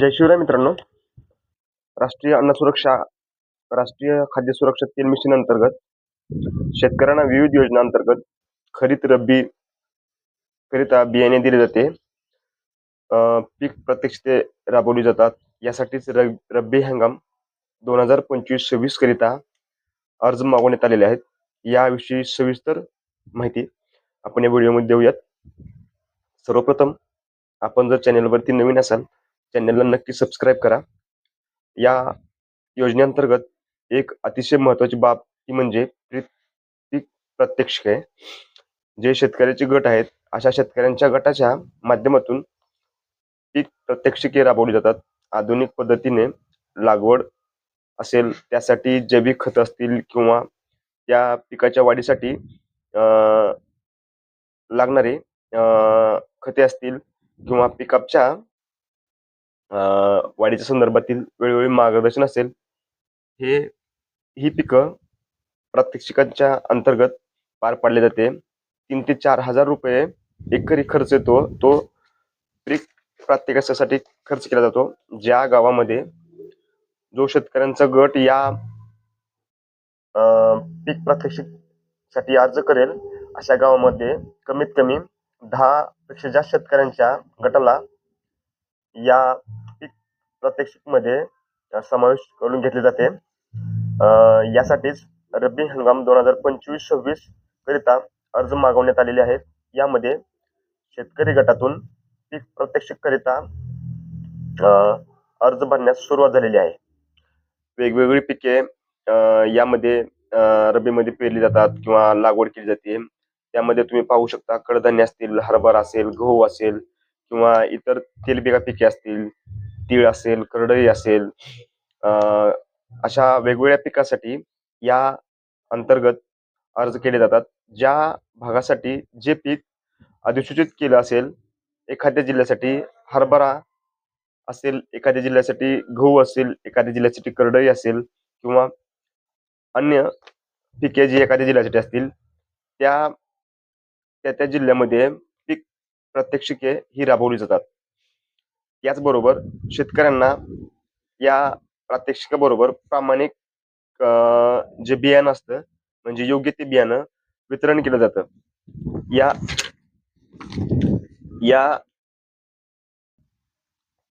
जय शिवराय मित्रांनो. राष्ट्रीय अन्न सुरक्षा राष्ट्रीय खाद्य सुरक्षा तेल मिशन अंतर्गत शेतकऱ्यांना विविध योजना अंतर्गत खरीप रब्बी करिता बियाणे दिले जाते. पीक प्रत्यक्षते राबवली जातात. यासाठीच रब रब्बी हंगाम दोन हजार पंचवीस सव्वीस करिता अर्ज मागवण्यात आलेले आहेत. याविषयी सविस्तर माहिती आपण या व्हिडिओमध्ये देऊयात. सर्वप्रथम आपण जर चॅनेलवरती नवीन असाल चॅनलला नक्की सबस्क्राईब करा. या योजनेअंतर्गत एक अतिशय महत्वाची बाब ती म्हणजे पीक पीक आहे. जे शेतकऱ्याचे गट आहेत अशा शेतकऱ्यांच्या गटाच्या माध्यमातून पीक प्रत्यक्षिके राबवली जातात. आधुनिक पद्धतीने लागवड असेल त्यासाठी जैविक खत असतील किंवा त्या पिकाच्या वाढीसाठी लागणारे खते असतील किंवा पिकअपच्या वाढीच्या संदर्भातील वेळोवेळी मार्गदर्शन असेल हे ही पिकं प्रात्यक्षिकांच्या अंतर्गत पार पाडले जाते. तीन ते चार हजार रुपये एकरी खर्च येतो तो पीक प्रात्यक्षिकासाठी खर्च केला जातो. ज्या गावामध्ये जो शेतकऱ्यांचा गट या पीक प्रात्यक्षिकसाठी अर्ज करेल अशा गावामध्ये कमीत कमी दहा पेक्षा जास्त शेतकऱ्यांच्या गटाला या पीक प्रात्यक्षिकमध्ये समावेश करून घेतले जाते. यासाठीच रब्बी हंगाम दोन हजार पंचवीस सव्वीस करिता अर्ज मागवण्यात आलेले आहेत. यामध्ये शेतकरी गटातून पीक प्रात्यक्षिक करिता अर्ज भरण्यास सुरुवात झालेली आहे. वेगवेगळी पिके यामध्ये रब्बीमध्ये पेरली जातात किंवा लागवड केली जाते. त्यामध्ये तुम्ही पाहू शकता कडधान्य असतील हरभरा असेल गहू असेल किंवा इतर तेलबिगा पिके असतील तीळ असेल करडई असेल अशा वेगवेगळ्या पिकासाठी या अंतर्गत अर्ज केले जातात. ज्या भागासाठी जे पीक अधिसूचित केलं असेल एखाद्या जिल्ह्यासाठी हरभरा असेल एखाद्या जिल्ह्यासाठी गहू असेल एखाद्या जिल्ह्यासाठी करडई असेल किंवा अन्य पिके जी एखाद्या जिल्ह्यासाठी असतील त्या त्या त्या जिल्ह्यामध्ये प्रात्यक्षिके ही राबवली जातात. याचबरोबर शेतकऱ्यांना या प्रात्यक्षिकाबरोबर प्रामाणिक जे बियाणं असतं म्हणजे योग्य ते बियाणं वितरण केलं जातं. या या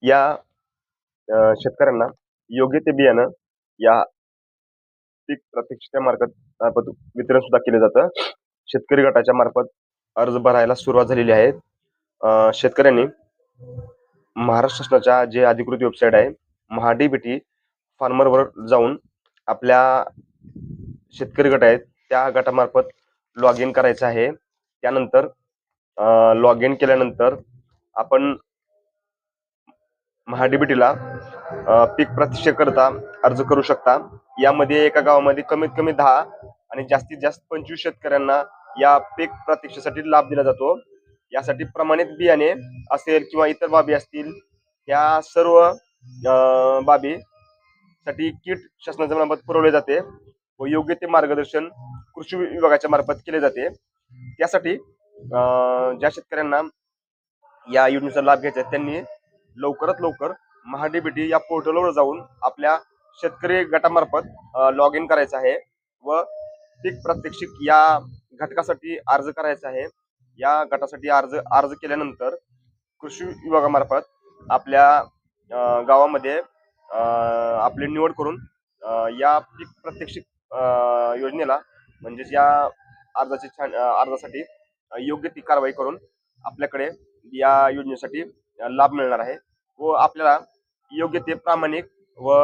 या शेतकऱ्यांना योग्य ते बियाणं या पीक प्रात्यक्षिकामार्फत मार्फत वितरण सुद्धा केलं जातं. शेतकरी गटाच्या मार्फत अर्ज भरायला सुरुवात झालेली आहे. शेतकऱ्यांनी महाराष्ट्र शासनाच्या जे अधिकृत वेबसाईट आहे महाडीबीटी फार्मरवर जाऊन आपल्या शेतकरी गट आहेत त्या गटामार्फत लॉग इन करायचं आहे. त्यानंतर लॉग इन केल्यानंतर आपण महाडीबीटीला पीक प्रतिष्ठे करता अर्ज करू शकता. यामध्ये एका गावामध्ये कमीत कमी दहा आणि जास्तीत जास्त पंचवीस शेतकऱ्यांना या पीक प्रतीक्षेसाठी लाभ दिला जातो. यासाठी प्रमाणित बियाणे असेल किंवा इतर बाबी असतील या सर्व बाबी साठी किट शासनाच्या मार्फत पुरवले जाते व योग्य ते मार्गदर्शन कृषी विभागाच्या मार्फत केले जाते. त्यासाठी ज्या शेतकऱ्यांना या योजनेचा लाभ घ्यायचा आहे त्यांनी लवकरात लवकर महाडीबीटी या पोर्टलवर जाऊन आपल्या शेतकरी गटामार्फत लॉग इन करायचं आहे व पीक प्रात्यक्षिक या घटकासाठी अर्ज करायचा आहे. या गटासाठी अर्ज अर्ज केल्यानंतर कृषी विभागामार्फत आपल्या गावामध्ये आपली निवड करून या पीक प्रत्यक्षित योजनेला म्हणजेच या अर्जाची छान अर्जासाठी योग्य ती कारवाई करून आपल्याकडे या योजनेसाठी लाभ मिळणार आहे व आपल्याला योग्य ते प्रामाणिक व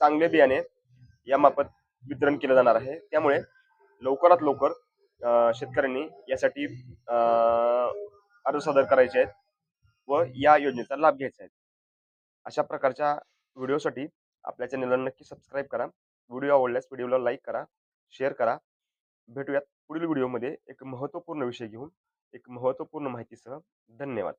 चांगले बियाणे यामार्फत वितरण केलं जाणार आहे. त्यामुळे लवकरात लवकर शेतकऱ्यांनी यासाठी अर्ज सादर करायचे आहेत व या योजनेचा लाभ घ्यायचा आहे. अशा प्रकारच्या व्हिडिओसाठी आपल्या चॅनलला नक्की सबस्क्राईब करा. व्हिडिओ आवडल्यास व्हिडिओला लाईक करा शेअर करा. भेटूयात पुढील व्हिडिओमध्ये. एक महत्त्वपूर्ण विषय घेऊन एक महत्त्वपूर्ण माहितीसह. धन्यवाद.